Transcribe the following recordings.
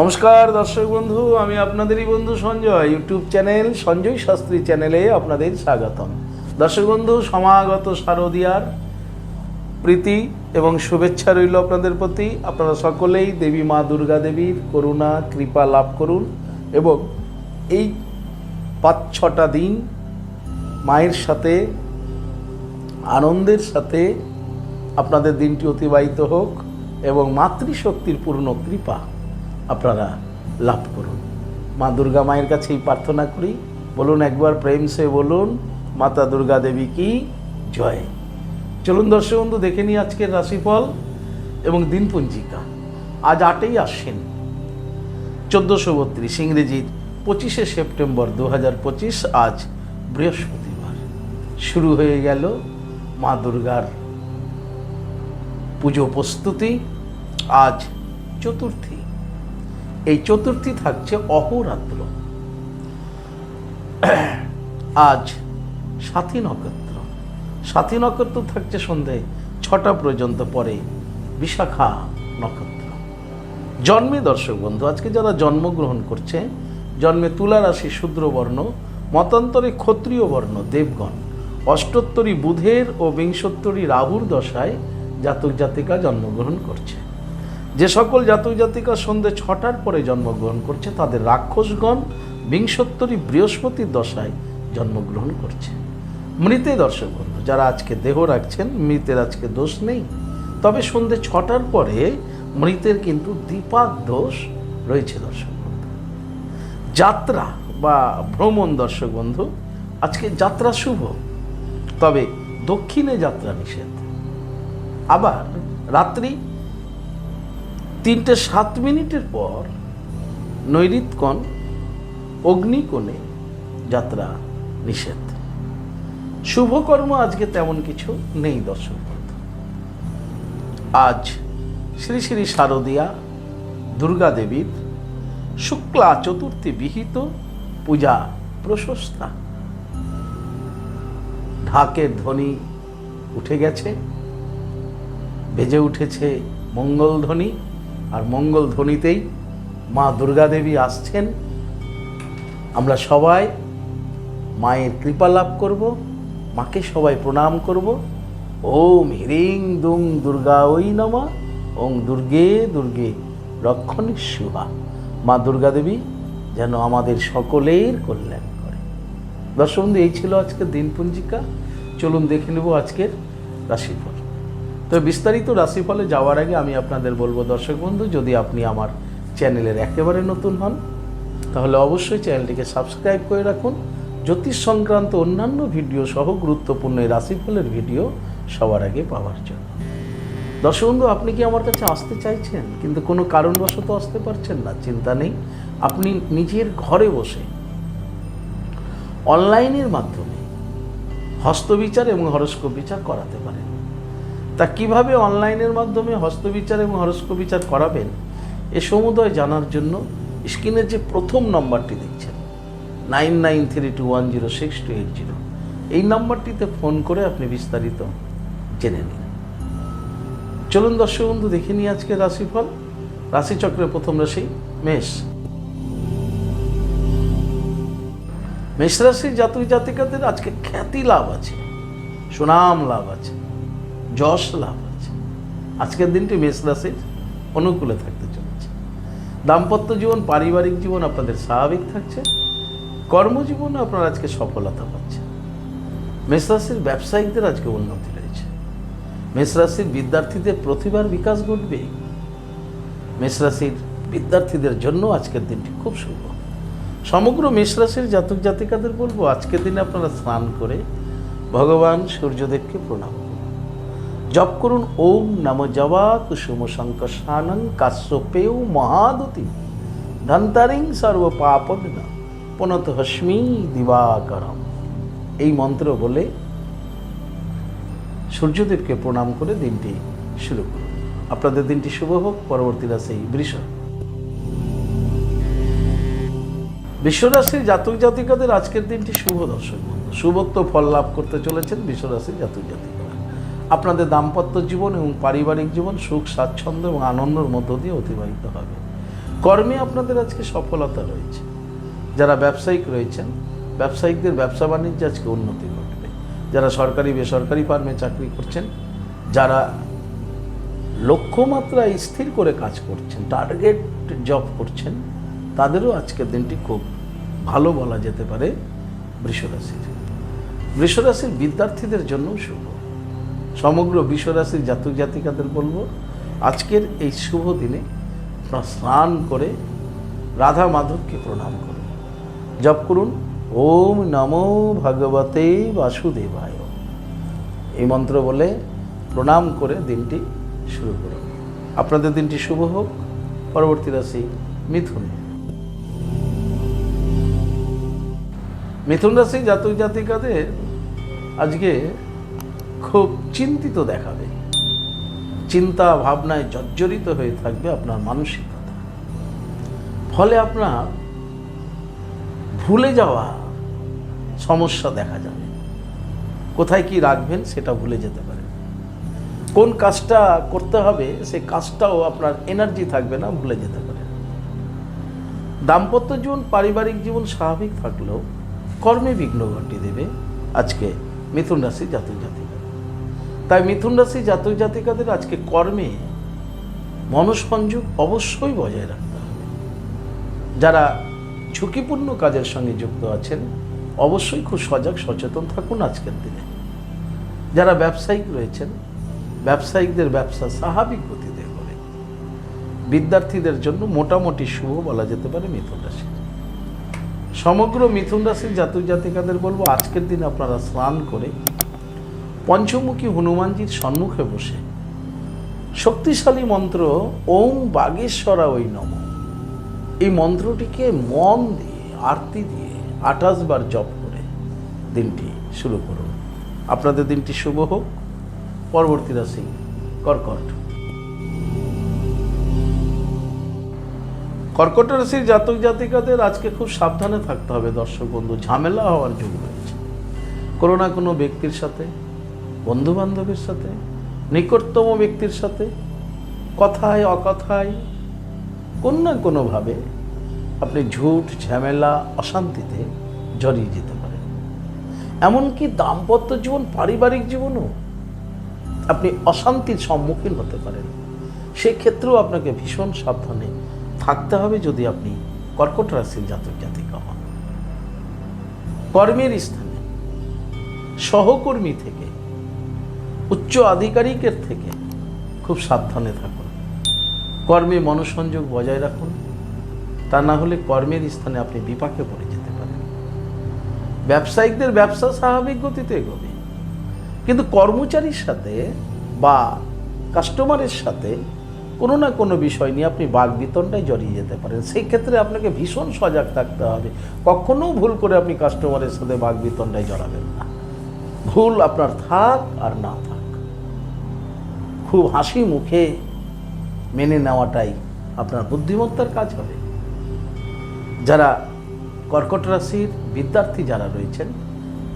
নমস্কার, দর্শক বন্ধু, আমি আপনাদেরই বন্ধু সঞ্জয়, ইউটিউব চ্যানেল, সঞ্জয় শাস্ত্রী চ্যানেলে আপনাদের স্বাগতম। দর্শক বন্ধু, সমাগত শারদিয়ার প্রীতি এবং শুভেচ্ছা রইল আপনাদের প্রতি। আপনারা সকলেই দেবী মা দুর্গা দেবীর করুণা, কৃপা লাভ করুন এবং এই পাঁচ ছটা দিন মায়ের সাথে, আনন্দের সাথে আপনাদের দিনটি অতিবাহিত হোক এবং মাতৃশক্তির পূর্ণ কৃপা আপনারা লাভ করুন। মা দুর্গা মায়ের কাছেই প্রার্থনা করি, বলুন একবার প্রেম সে বলুন, মাতা দুর্গা দেবী কি জয়। চলুন দর্শক বন্ধু, দেখে নিই আজকের রাশিফল এবং দিনপঞ্জিকা। আজ আটই আসেন চোদ্দোশো বত্রিশ ইংরেজির পঁচিশে সেপ্টেম্বর দু পঁচিশ, আজ বৃহস্পতিবার। শুরু হয়ে গেল মা দুর্গার পুজো প্রস্তুতি, আজ চতুর্থী। এই চতুর্থী থাকছে অহরাত্র। আজ সাথী নক্ষত্র। সাথী নক্ষত্র থাকছে সন্ধে ছটা পর্যন্ত পরে বিশাখা নক্ষত্র। জন্মে দর্শক বন্ধু, আজকে যারা জন্মগ্রহণ করছে, জন্মে তুলা রাশি শূদ্রবর্ণ মতান্তরে ক্ষত্রিয় বর্ণ, দেবগণ, অষ্টোত্তরী বুধের ও বিংশোত্তরী রাহুর দশায় জাতক জাতিকা জন্মগ্রহণ করছে। যে সকল জাতক জাতিকা সন্ধে ছটার পরে জন্মগ্রহণ করছে, তাদের রাক্ষসগণ বিংশোত্তরী বৃহস্পতির দশায় জন্মগ্রহণ করছে। মৃতে দর্শক বন্ধু, যারা আজকে দেহ রাখছেন, মৃতের আজকে দোষ নেই। তবে সন্ধে ছটার পরে মৃতের কিন্তু দীপাক দোষ রয়েছে দর্শক বন্ধু। যাত্রা বা ভ্রমণ দর্শক বন্ধু, আজকে যাত্রা শুভ। তবে দক্ষিণে যাত্রা নিষেধ। আবার রাত্রি তিনটে সাত মিনিটের পর নৈরিতকণ অগ্নিকোণে যাত্রা নিষেধ। শুভকর্ম আজকে তেমন কিছু নেই দর্শক আজ শ্রী শ্রী শারদিয়া, দুর্গা দেবীর শুক্লা চতুর্থী বিহিত পূজা প্রশস্তা। ঢাকের ধ্বনি উঠে গেছে, বেজে উঠেছে মঙ্গল ধ্বনি। আর মঙ্গল ধ্বনিতেই মা দুর্গা দেবী আসছেন। আমরা সবাই মায়ের কৃপা লাভ করব, মাকে সবাই প্রণাম করব। ওম হ্রিং দুং দুর্গা ওই নমা, ওং দুর্গে দুর্গে রক্ষণী শুভা মা দুর্গা দেবী যেন আমাদের সকলের কল্যাণ করে। দর্শক এই ছিল আজকের দিনপঞ্জিকা। চলুন দেখে নেব আজকের রাশিফল। তো বিস্তারিত রাশিফলে যাওয়ার আগে আমি আপনাদের বলব, দর্শক বন্ধু, যদি আপনি আমার চ্যানেলের একেবারে নতুন হন, তাহলে অবশ্যই চ্যানেলটিকে সাবস্ক্রাইব করে রাখুন। জ্যোতিষ সংক্রান্ত অন্যান্য ভিডিও সহ গুরুত্বপূর্ণ এই রাশিফলের ভিডিও সবার আগে পাওয়ার জন্য। দর্শক বন্ধু, আপনি কি আমার কাছে আসতে চাইছেন? কিন্তু কোনো কারণবশত আসতে পারছেন না, চিন্তা নেই। আপনি নিজের ঘরে বসে অনলাইনের মাধ্যমে হস্তবিচার এবং হরস্কোপ বিচার করাতে পারেন। তা কীভাবে অনলাইনের মাধ্যমে হস্তবিচার এবং হরস্কোপ বিচার করাবেন, এ সমুদয় জানার জন্য স্ক্রিনের যে প্রথম নম্বরটি দেখছেন, nine nine three two one zero six two eight zero. এই নম্বরটিতে ফোন করে আপনি বিস্তারিত জেনে নিন। চলুন দর্শক বন্ধু, দেখে নিই আজকে রাশিফল। রাশিচক্রের প্রথম রাশি মেষ। মেষ রাশির জাতক জাতিকাদের আজকে খ্যাতি লাভ আছে, সুনাম লাভ আছে। যশ লাভ আছে। আজকের দিনটি মেষ রাশির অনুকূলে থাকতে চলেছে। দাম্পত্য জীবন, পারিবারিক জীবন আপনাদের স্বাভাবিক থাকছে। কর্মজীবনে আপনারা আজকে সফলতা পাচ্ছেন। মেষ রাশির ব্যবসায়িকদের আজকে উন্নতি রয়েছে। মেষ রাশির বিদ্যার্থীদের প্রতিভার বিকাশ ঘটবে। মেষ রাশির বিদ্যার্থীদের জন্য আজকের দিনটি খুব শুভ। সমগ্র মেষ রাশির জাতক জাতিকাদের বলব, আজকের দিনে আপনারা স্নান করে ভগবান সূর্যদেবকে প্রণাম জপ করুন, ওম নম জবা কুসুম শঙ্কর স্নানং কাশ্যপেয় মহাদতি। ধন্তারিং সর্ব পাপগ্ন পুনত হস্মি দিবাকরম। এই মন্ত্র বলে সূর্যদেবকে প্রণাম করে দিনটি শুরু করুন। আপনাদের দিনটি শুভ হোক, পরবর্তী রাশি বৃষ। বিশ্বরাশির জাতক জাতিকাদের আজকের দিনটি শুভ দর্শক শুভত্ব ফল লাভ করতে চলেছেন বিশ্বরাশির জাতক জাতিকারা আপনাদের দাম্পত্য জীবন এবং পারিবারিক জীবন সুখ, স্বাচ্ছন্দ্য এবং আনন্দের মধ্য দিয়ে অতিবাহিত হবে। কর্মে আপনাদের আজকে সফলতা রয়েছে। যারা ব্যবসায়িক রয়েছেন, ব্যবসায়িকদের ব্যবসা বাণিজ্যে আজকে উন্নতি ঘটবে। যারা সরকারি, বেসরকারি ফার্মে চাকরি করছেন, যারা লক্ষ্যমাত্রায় স্থির করে কাজ করছেন, টার্গেট জব করছেন, তাদেরও আজকের দিনটি খুব ভালো বলা যেতে পারে বৃষরাশির। বৃষরাশির বিদ্যার্থীদের জন্য শুভ। সমগ্র বিশ্বরাশির জাতক জাতিকাদের বলব, আজকের এই শুভ দিনে আপনারা স্নান করে রাধা মাধবকে প্রণাম করুন। জপ করুন, ওম নমো ভগবতে বাসুদেবায়। এই মন্ত্র বলে প্রণাম করে দিনটি শুরু করুন। আপনাদের দিনটি শুভ হোক। পরবর্তী রাশি মিথুন। মিথুন রাশি জাতক জাতিকাদের আজকে খুব চিন্তিত দেখাবে চিন্তা ভাবনায় জর্জরিত হয়ে থাকবে আপনার মানসিকতা। ফলে আপনার ভুলে যাওয়া সমস্যা দেখা যাবে। কোথায় কি রাখবেন সেটা ভুলে যেতে পারেন। কোন কাজটা করতে হবে সে কাজটাও আপনার এনার্জি থাকবে না, ভুলে যেতে পারেন। দাম্পত্য জীবন, পারিবারিক জীবন স্বাভাবিক থাকলেও কর্মে বিঘ্ন ঘটিয়ে দেবে। আজকে মিথুন রাশি জাতক জাতিকা তাই মিথুন রাশি জাতক জাতিকাদের আজকে কর্মে মনসংযোগ অবশ্যই বজায় রাখতে হবে। যারা ঝুঁকিপূর্ণ কাজের সঙ্গে যুক্ত আছেন, অবশ্যই খুব সজাগ, সচেতন থাকুন আজকের দিনে। যারা ব্যবসায়িক রয়েছেন, ব্যবসায়িকদের ব্যবসা স্বাভাবিক গতিতে হবে। বিদ্যার্থীদের জন্য মোটামুটি শুভ বলা যেতে পারে মিথুন রাশি। সমগ্র মিথুন রাশির জাতক জাতিকাদের বলব, আজকের দিন আপনারা স্নান করে পঞ্চমুখী হনুমানজির সম্মুখে বসে। শক্তিশালী মন্ত্র, ওম বাগেশ্বরা ওই নম। এই মন্ত্রটিকে মন দিয়ে, আরতি দিয়ে আঠাশ বার জপ করে দিনটি শুরু করুন। আপনাদের দিনটি শুভ হোক। পরবর্তী রাশি, কর্কট। কর্কট রাশির জাতক জাতিকাদের আজকে খুব সাবধানে থাকতে হবে দর্শক বন্ধু, ঝামেলা হওয়ার যোগ রয়েছে। কোনো না কোনো ব্যক্তির সাথে বন্ধু বান্ধবের সাথে, নিকটতম ব্যক্তির সাথে, কথায়, অকথায়, কোনো না কোনোভাবে আপনি ঝুট, ঝামেলা, অশান্তিতে জড়িয়ে যেতে পারেন। এমনকি দাম্পত্য জীবন, পারিবারিক জীবনও আপনি অশান্তির সম্মুখীন হতে পারেন। সেক্ষেত্রেও আপনাকে ভীষণ সাবধানে থাকতে হবে যদি আপনি কর্কট রাশির জাতক, জাতিকা হন। কর্মের স্থানে সহকর্মী থেকে উচ্চ আধিকারিকের থেকে খুব সাবধানে থাকুন। কর্মে মনসংযোগ বজায় রাখুন। তা না হলে কর্মের স্থানে আপনি বিপাকে পড়ে যেতে পারেন। ব্যবসায়িকদের ব্যবসা স্বাভাবিক গতিতে এগোবে। কিন্তু কর্মচারীর সাথে বা কাস্টমারের সাথে কোনো না কোনো বিষয় নিয়ে আপনি বাঘ বিতণ্ডায় জড়িয়ে যেতে পারেন। সেই ক্ষেত্রে আপনাকে ভীষণ সজাগ থাকতে হবে। কখনো ভুল করে আপনি কাস্টমারের সাথে বাঘ বিতণ্ডায় জড়াবেন না। ভুল আপনার থাক আর না থাক। খুব হাসি মুখে মেনে নেওয়াটাই আপনার বুদ্ধিমত্তার কাজ হবে। যারা কর্কট রাশির বিদ্যার্থী যারা রয়েছেন,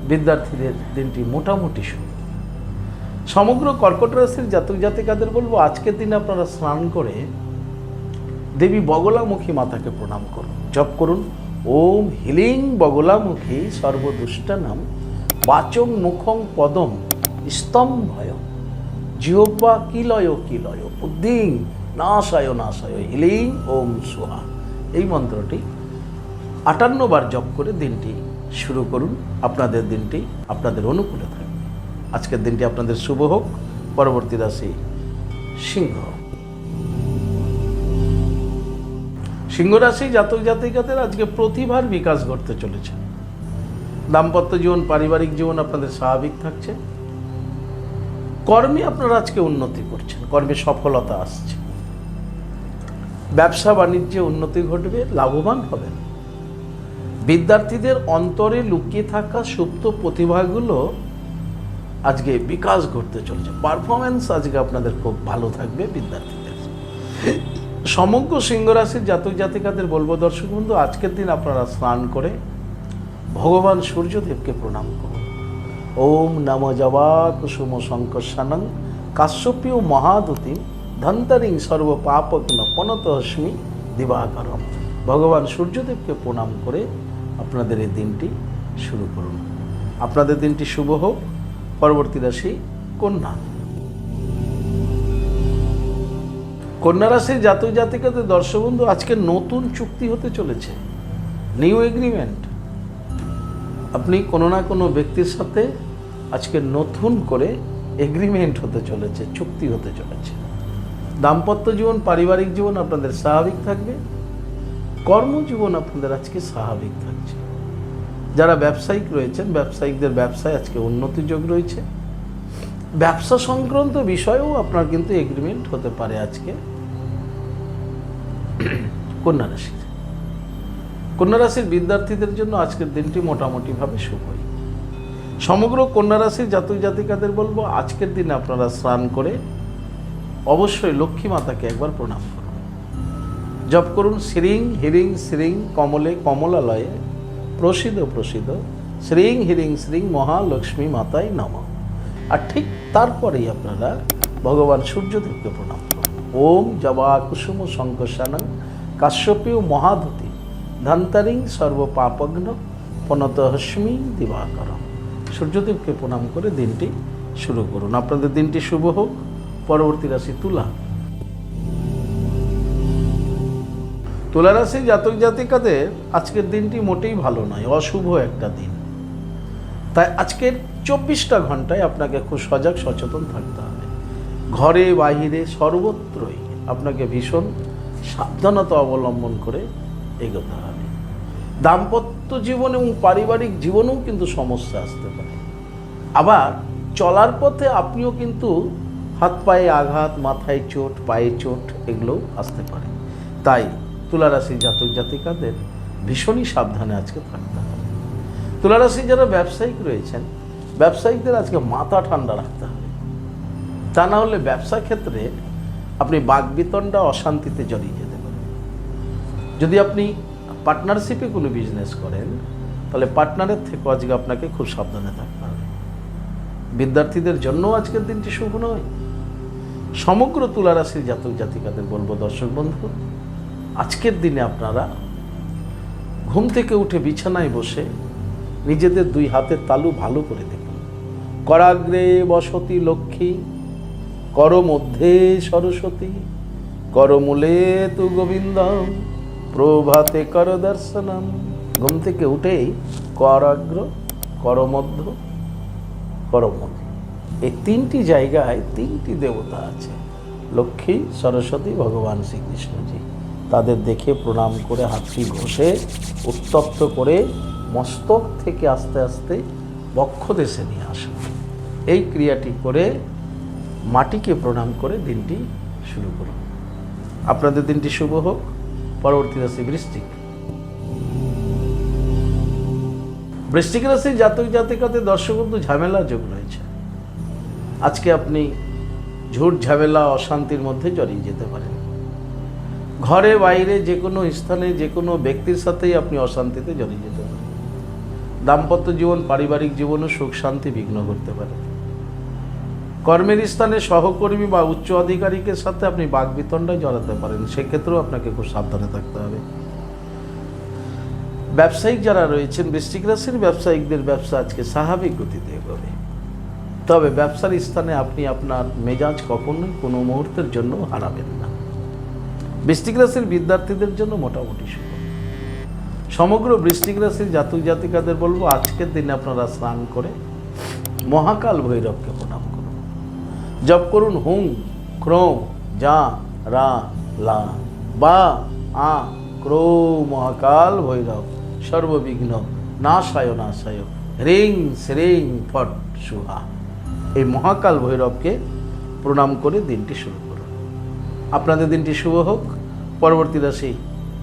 বিদ্যার্থীদের দিনটি মোটামুটি শুভ সমগ্র কর্কট রাশির জাতক জাতিকাদের বলব, আজকের দিনে আপনারা স্নান করে দেবী বগলামুখী মাতাকে প্রণাম করুন, জপ করুন। ওম হিলিং বগলামুখী সর্বদুষ্টানাম বাচং মুখং পদম স্তম্ভয়। জিহ্বা কিলয় কিলয় উদ্দিং নাশায় নাশায়। হিলিং ওম, সুহা। এই মন্ত্রটি আটান্ন বার জপ করে দিনটি শুরু করুন। আপনাদের দিনটি আপনাদের অনুকূলে থাকবে। আজকের দিনটি আপনাদের শুভ হোক। পরবর্তী রাশি সিংহ। সিংহ রাশি জাতক জাতিকাদের আজকে প্রতিভার বিকাশ ঘটতে চলেছে। দাম্পত্য জীবন, পারিবারিক জীবন আপনাদের স্বাভাবিক থাকছে। কর্মে আপনারা আজকে উন্নতি করছেন, কর্মে সফলতা আসছে। ব্যবসা বাণিজ্যে উন্নতি ঘটবে, লাভবান হবেন। বিদ্যার্থীদের অন্তরে লুকিয়ে থাকা সুপ্ত প্রতিভাগুলো আজকে বিকাশ ঘটতে চলেছে। পারফরমেন্স আজকে আপনাদের খুব ভালো থাকবে বিদ্যার্থীদের। সমগ্র সিংহ রাশির জাতক জাতিকাদের বলব, দর্শক বন্ধু, আজকের দিন আপনারা স্নান করে ভগবান সূর্যদেবকে প্রণাম করুন। ওম নম জবা কুসুম শঙ্কর সানং কাশ্যপীয় মহাদুতিম ধন্তরিং সর্ব পাপগ্ন পনত হস্মি দিবাকরম। ভগবান সূর্যদেবকে প্রণাম করে আপনাদের এই দিনটি শুরু করুন। আপনাদের দিনটি শুভ হোক। পরবর্তী রাশি কন্যা। কন্যা রাশির জাতক জাতিকাদের দর্শক বন্ধু আজকে নতুন চুক্তি হতে চলেছে। নিউ এগ্রিমেন্ট আপনি কোনো না কোনো ব্যক্তির সাথে আজকে নতুন করে এগ্রিমেন্ট হতে চলেছে, চুক্তি হতে চলেছে। দাম্পত্য জীবন, পারিবারিক জীবন আপনাদের স্বাভাবিক থাকবে, কর্মজীবন আপনাদের আজকে স্বাভাবিক থাকছে। যারা ব্যবসায়িক রয়েছেন, ব্যবসায়িকদের ব্যবসায় আজকে উন্নতি যোগ রয়েছে। ব্যবসা সংক্রান্ত বিষয়েও আপনার কিন্তু এগ্রিমেন্ট হতে পারে আজকে। কন্যা রাশির। কন্যা রাশির বিদ্যার্থীদের জন্য আজকের দিনটি মোটামুটিভাবে শুভই সমগ্র কন্যা রাশির জাতক জাতিকাদের বলব, আজকের দিনে আপনারা স্নান করে অবশ্যই লক্ষ্মী মাতাকে একবার প্রণাম করুন। জপ করুন, শ্রীং হিরিং শ্রীং কমলে কমলালয়ে প্রসিদ্ধ প্রসিদ্ধ, শ্রীং হিরিং শ্রীং মহালক্ষ্মী মাতাই নম। আর ঠিক তারপরেই আপনারা ভগবান সূর্যদেবকে প্রণাম করুন। ওম জবা কুসুম শঙ্কসানং কাশ্যপীয় মহাধুতি, ধন্তারিং সর্বপাপগ্ন পনত হস্মি দিবাকরম। সূর্যদেবকে প্রণাম করে দিনটি শুরু করুন। আপনাদের দিনটি শুভ হোক। পরবর্তী রাশি তুলা। তুলা রাশি জাতক জাতিকাদের আজকের দিনটি মোটেই ভালো নয়, অশুভ একটা দিন। তাই আজকের চব্বিশটা ঘন্টায় আপনাকে খুব সজাগ, সচেতন থাকতে হবে। ঘরে, বাহিরে সর্বত্রই আপনাকে ভীষণ সাবধানতা অবলম্বন করে এগোতে হবে। দাম্পত্য জীবন এবং পারিবারিক জীবনেও কিন্তু সমস্যা আসতে পারে। আবার চলার পথে আপনিও কিন্তু হাত পায়ে আঘাত, মাথায় চোট, পায়ে চোট এগুলোও আসতে পারে। তাই তুলারাশি জাতক জাতিকাদের ভীষণই সাবধানে আজকে থাকতে হবে। তুলারাশি যারা ব্যবসায়িক রয়েছেন, ব্যবসায়িকদের আজকে মাথা ঠান্ডা রাখতে হবে। তা না হলে ব্যবসা ক্ষেত্রে আপনি বাগবিতণ্ডা অশান্তিতে জড়িয়ে যেতে পারেন। যদি আপনি পার্টনারশিপে কোনো বিজনেস করেন, তাহলে পার্টনারের থেকেও আজকে আপনাকে খুব সাবধানে থাকতে হবে। বিদ্যার্থীদের জন্য আজকের দিনটি শুভ নয়। সমগ্র তুলারাশির জাতক জাতিকাদের বলব, দর্শক বন্ধু, আজকের দিনে আপনারা ঘুম থেকে উঠে বিছানায় বসে নিজেদের দুই হাতের তালু ভালো করে দেখুন। করাগ্রে বসতি লক্ষ্মী কর মধ্যে সরস্বতী, করমূলে তু গোবিন্দম। প্রভাতে কর দর্শনম। ঘুম থেকে উঠেই করাগ্র করমধ্য করমধ্য এই তিনটি জায়গায় তিনটি দেবতা আছে। লক্ষ্মী, সরস্বতী, ভগবান শ্রীকৃষ্ণজি। তাদের দেখে প্রণাম করে হাতটি ঘষে, উত্তপ্ত করে মস্তক থেকে আস্তে আস্তে বক্ষ দেশে নিয়ে আসুন এই ক্রিয়াটি করে মাটিকে প্রণাম করে দিনটি শুরু করুন। আপনাদের দিনটি শুভ হোক। পরবর্তী রাশি বৃষ্টিক। বৃষ্টিক রাশি জাতক জাতিকাতে দর্শক বন্ধু ঝামেলা যোগ রয়েছে। আজকে আপনি ঝুট ঝামেলা, অশান্তির মধ্যে জড়িয়ে যেতে পারেন। ঘরে, বাইরে যে কোনো স্থানে যে কোনো ব্যক্তির সাথেই আপনি অশান্তিতে জড়িয়ে যেতে পারেন। দাম্পত্য জীবন, পারিবারিক জীবনে সুখ, শান্তি, বিঘ্ন করতে পারে। কর্মের স্থানে সহকর্মী বা উচ্চ আধিকারিকের সাথে আপনি বাগবিতণ্ডায় জড়াতে পারেন, সেক্ষেত্রেও আপনাকে খুব সাবধানে থাকতে হবে। ব্যবসায়িক যারা রয়েছেন, বৃশ্চিক রাশির ব্যবসায়িকদের ব্যবসা আজকে স্বাভাবিক গতিতে এগোবে। তবে ব্যবসার স্থানে আপনি আপনার মেজাজ কখনোই কোনো মুহূর্তের জন্য হারাবেন না। বৃষ্টিক রাশির বিদ্যার্থীদের জন্য মোটামুটি শুভ সমগ্র বৃষ্টিক রাশির জাতক জাতিকাদের বলব, আজকের দিনে আপনারা স্নান করে মহাকাল ভৈরবকে জপ করুন হুং ক্রৌ যা, রা, লা, বা, আ ক্রো মহাকাল ভৈরব, সর্ববিঘ্ন, নাশায় নাশায় রিং, শ্রিং, ফট, সুহা। এই মহাকাল ভৈরবকে প্রণাম করে দিনটি শুরু করুন। আপনাদের দিনটি শুভ হোক। পরবর্তী রাশি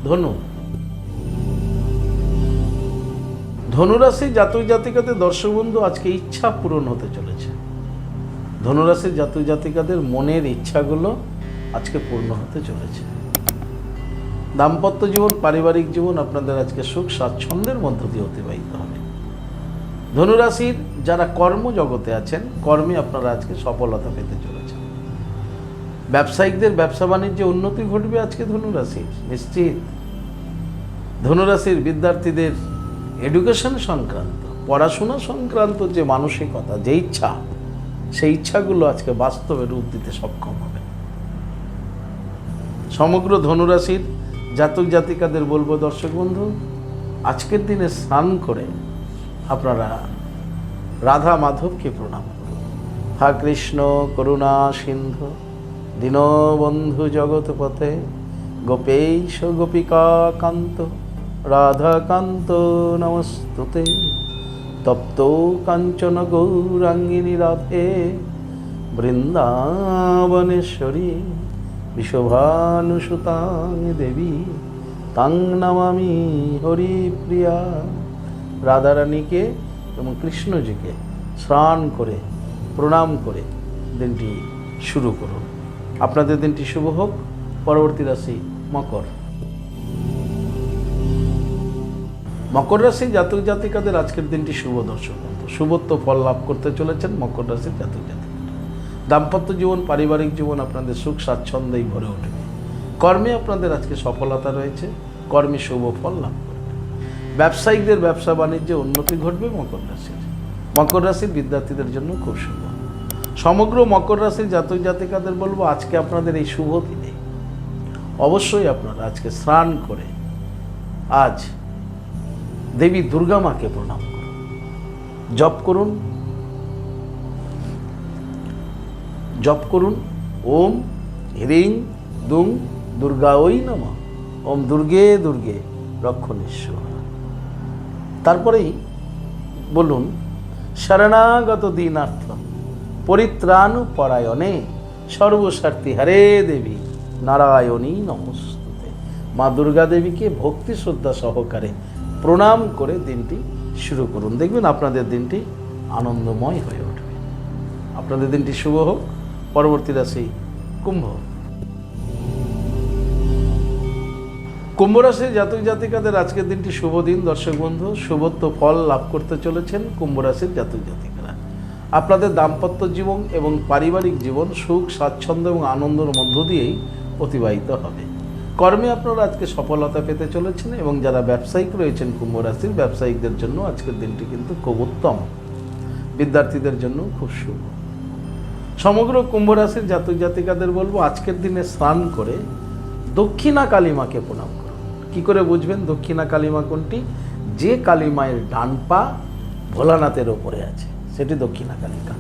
ধনু। ধনুরাশি জাতক জাতিকাদের দর্শক বন্ধু আজকে ইচ্ছা পূরণ হতে চলেছে। ধনুরাশির জাতক জাতিকাদের মনের ইচ্ছাগুলো আজকে পূর্ণ হতে চলেছে। দাম্পত্য জীবন, পারিবারিক জীবন আপনাদের আজকে সুখ স্বাচ্ছন্দ্যের মধ্য দিয়ে অতিবাহিত হবে। ধনুরাশির যারা কর্মজগতে আছেন, কর্মে আপনারা আজকে সফলতা পেতে চলেছেন। ব্যবসায়িকদের ব্যবসা বাণিজ্যে উন্নতি ঘটবে আজকে ধনুরাশির, নিশ্চিত। ধনুরাশির বিদ্যার্থীদের এডুকেশন সংক্রান্ত, পড়াশোনা সংক্রান্ত যে মানসিকতা, যে ইচ্ছা সেই ইচ্ছাগুলো আজকে বাস্তবে রূপ দিতে সক্ষম হবে। সমগ্র ধনুরাশির জাতক জাতিকাদের বলব, দর্শক বন্ধু, আজকের দিনে স্নান করে আপনারা রাধা মাধবকে প্রণাম। হা কৃষ্ণ, করুণা সিন্ধু, দীনবন্ধু জগৎপথে, গোপেশ গোপিকা কান্ত রাধাকান্ত নমস্তুতে। তপ্ত কাঞ্চন গৌরাঙ্গিনী রাধে। বৃন্দাবনেশ্বরী, বিশোভানুসুতাং দেবী, তাং নামামি হরিপ্রিয়া। রাধারানীকে এবং কৃষ্ণজিকে স্নান করে, প্রণাম করে দিনটি শুরু করুন। আপনাদের দিনটি শুভ হোক। পরবর্তী রাশি মকর। মকর রাশি জাতক জাতিকাদের আজকের দিনটি শুভ দর্শক শুভত্ব ফল লাভ করতে চলেছেন মকর রাশির জাতক জাতিকারা। দাম্পত্য জীবন, পারিবারিক জীবন আপনাদের সুখ, স্বাচ্ছন্দ্যেই ভরে উঠবে কর্মে আপনাদের আজকে সফলতা রয়েছে। কর্মে শুভ ফল লাভ করবে ব্যবসায়িকদের ব্যবসা বাণিজ্যে উন্নতি ঘটবে মকর রাশির। মকর রাশির বিদ্যার্থীদের জন্য খুব শুভ। সমগ্র মকর রাশির জাতক জাতিকাদের বলব, আজকে আপনাদের এই শুভ দিনে অবশ্যই আপনারা আজকে স্নান করে আজ দেবী দুর্গা মাকে প্রণাম করুন। জপ করুন। জপ করুন। ওম হ্রিং দুং দুর্গা ওই নম। ওম দুর্গে দুর্গে রক্ষণেশ্বর। তারপরেই বলুন, শরণাগত দীনার্থ পরিত্রাণ পরায়ণে সর্বস্বার্থী হরে দেবী নারায়ণী নমস্তুতে। মা দুর্গা দেবীকে ভক্তি শ্রদ্ধা সহকারে প্রণাম করে দিনটি শুরু করুন। দেখবেন আপনাদের দিনটি আনন্দময় হয়ে উঠবে। আপনাদের দিনটি শুভ হোক, পরবর্তী রাশি কুম্ভ কুম্ভ রাশির জাতক জাতিকাদের আজকের দিনটি শুভ দিন, দর্শক বন্ধু। শুভত্ব ফল লাভ করতে চলেছেন কুম্ভ রাশির জাতক জাতিকারা। আপনাদের দাম্পত্য জীবন এবং পারিবারিক জীবন সুখ, স্বাচ্ছন্দ্য এবং আনন্দের মধ্য দিয়েই অতিবাহিত হবে। কর্মে আপনারা আজকে সফলতা পেতে চলেছেন এবং যারা ব্যবসায়িক রয়েছেন কুম্ভ রাশির ব্যবসায়িকদের জন্য আজকের দিনটি কিন্তু খুব উত্তম। বিদ্যার্থীদের জন্য খুব শুভ। সমগ্র কুম্ভ রাশির জাতক জাতিকাদের বলব, আজকের দিনে স্নান করে দক্ষিণা কালীমাকে প্রণাম করুন। কি করে বুঝবেন দক্ষিণা কালীমা কোনটি? যে কালীমায়ের ডান পা ভোলানাথের ওপরে আছে, সেটি দক্ষিণা কালিকা।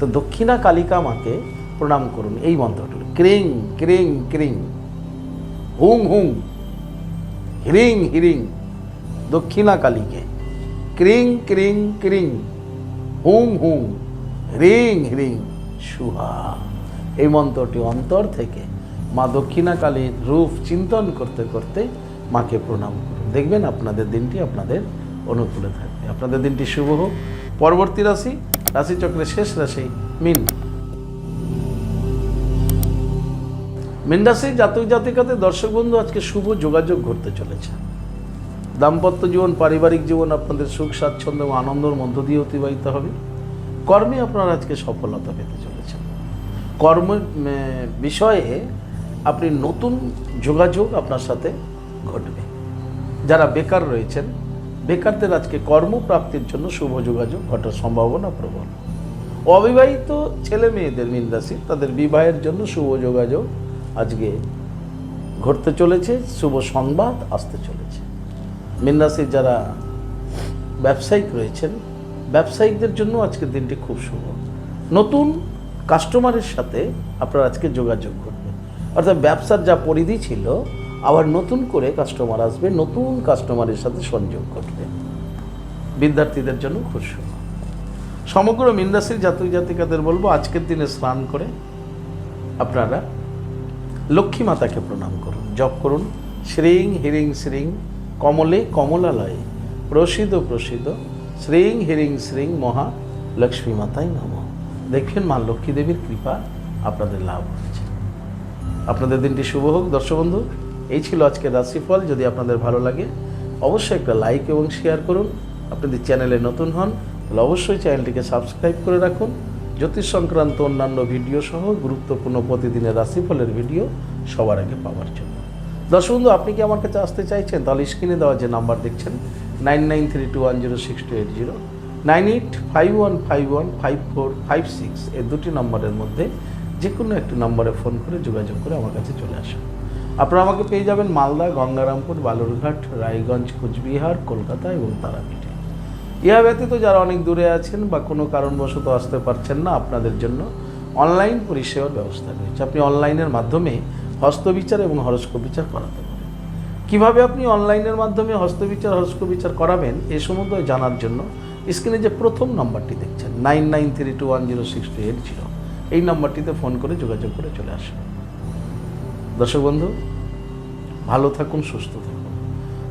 তো দক্ষিণা কালিকা মাকে প্রণাম করুন, এই মন্ত্রটি। ক্রিং ক্রিং ক্রিং। হুং হুং। হিরিং হিরিং। দক্ষিণা কালীকে ক্রিং ক্রিং ক্রিং। হুং হুং। হ্রিং হ্রিং সুহা। এই মন্ত্রটি অন্তর থেকে মা দক্ষিণা কালীর রূপ চিন্তন করতে করতে মাকে প্রণাম করুন। দেখবেন আপনাদের দিনটি আপনাদের অনুকূলে থাকবে। আপনাদের দিনটি শুভ হোক। পরবর্তী রাশি, রাশিচক্রের শেষ রাশি, মিন। মিন রাশির জাতক জাতিকাতে দর্শক বন্ধু আজকে শুভ যোগাযোগ ঘটতে চলেছে। দাম্পত্য জীবন, পারিবারিক জীবন আপনাদের সুখ, স্বাচ্ছন্দ্য এবং আনন্দের মধ্য দিয়ে অতিবাহিত হবে। কর্মে আপনারা আজকে সফলতা পেতে চলেছেন কর্ম বিষয়ে আপনি নতুন যোগাযোগ আপনার সাথে ঘটবে। যারা বেকার রয়েছেন, বেকারদের আজকে কর্মপ্রাপ্তির জন্য শুভ যোগাযোগ ঘটার সম্ভাবনা প্রবল। অবিবাহিত ছেলে মেয়েদের মিন রাশি তাদের বিবাহের জন্য শুভ যোগাযোগ আজকে ঘটতে চলেছে, শুভ সংবাদ আসতে চলেছে। মিন রাশির যারা ব্যবসায়িক রয়েছেন, ব্যবসায়িকদের জন্য আজকের দিনটি খুব শুভ। নতুন কাস্টমারের সাথে আপনার আজকে যোগাযোগ করবে অর্থাৎ ব্যবসার যা পরিধি ছিল, আবার নতুন করে কাস্টমার আসবে, নতুন কাস্টমারের সাথে সংযোগ ঘটবে। বিদ্যার্থীদের জন্য খুব শুভ। সমগ্র মিন্দাসির জাতক জাতিকাদের বলব, আজকের দিনে স্নান করে আপনারা লক্ষ্মী মাতাকে প্রণাম করুন, জপ করুন। শ্রীং হিরিং শ্রীং কমলে কমলালয়ে। প্রসিদ্ধ প্রসিদ্ধ। শ্রীং হিরিং শ্রীং মহা লক্ষ্মী মাতাই নম। দেখবেন মা লক্ষ্মী দেবীর কৃপা আপনাদের লাভ হচ্ছে। আপনাদের দিনটি শুভ হোক, দর্শক বন্ধু। এই ছিল আজকের রাশিফল। যদি আপনাদের ভালো লাগে, অবশ্যই একটা লাইক এবং শেয়ার করুন। আপনাদের চ্যানেলে নতুন হন, তাহলে অবশ্যই চ্যানেলটিকে সাবস্ক্রাইব করে রাখুন। জ্যোতিষ সংক্রান্ত অন্যান্য ভিডিও সহ গুরুত্বপূর্ণ প্রতিদিনের রাশিফলের ভিডিও সবার আগে পাওয়ার জন্য। দর্শক বন্ধু, আপনি কি আমার কাছে আসতে চাইছেন? তাহলে স্ক্রিনে দেওয়া যে নাম্বার দেখছেন nine nine three two one zero six two eight zero nine eight five one five one five four five six এই দুটি নম্বরের মধ্যে যে কোনো একটি নম্বরে ফোন করে যোগাযোগ করে আমার কাছে চলে আসুন। আপনারা আমাকে পেয়ে যাবেন মালদা, গঙ্গারামপুর, বালুরঘাট, রায়গঞ্জ, কুচবিহার, কলকাতা এবং তারাপীঠে। ইহা ব্যতীত যারা অনেক দূরে আছেন বা কোনো কারণবশত আসতে পারছেন না আপনাদের জন্য অনলাইন পরিষেবার ব্যবস্থা রয়েছে। আপনি অনলাইনের মাধ্যমে হস্তবিচার এবং হরস্কোপ বিচার করাতে পারেন। কীভাবে আপনি অনলাইনের মাধ্যমে হস্তবিচার হরস্কোপ বিচার করাবেন এ সম্বন্ধে জানার জন্য স্ক্রিনে যে প্রথম নাম্বারটি দেখছেন, nine nine three two one zero six two eight zero. এই নাম্বারটিতে ফোন করে যোগাযোগ করে চলে আসুন। দর্শক বন্ধু, ভালো থাকুন, সুস্থ থাকুন।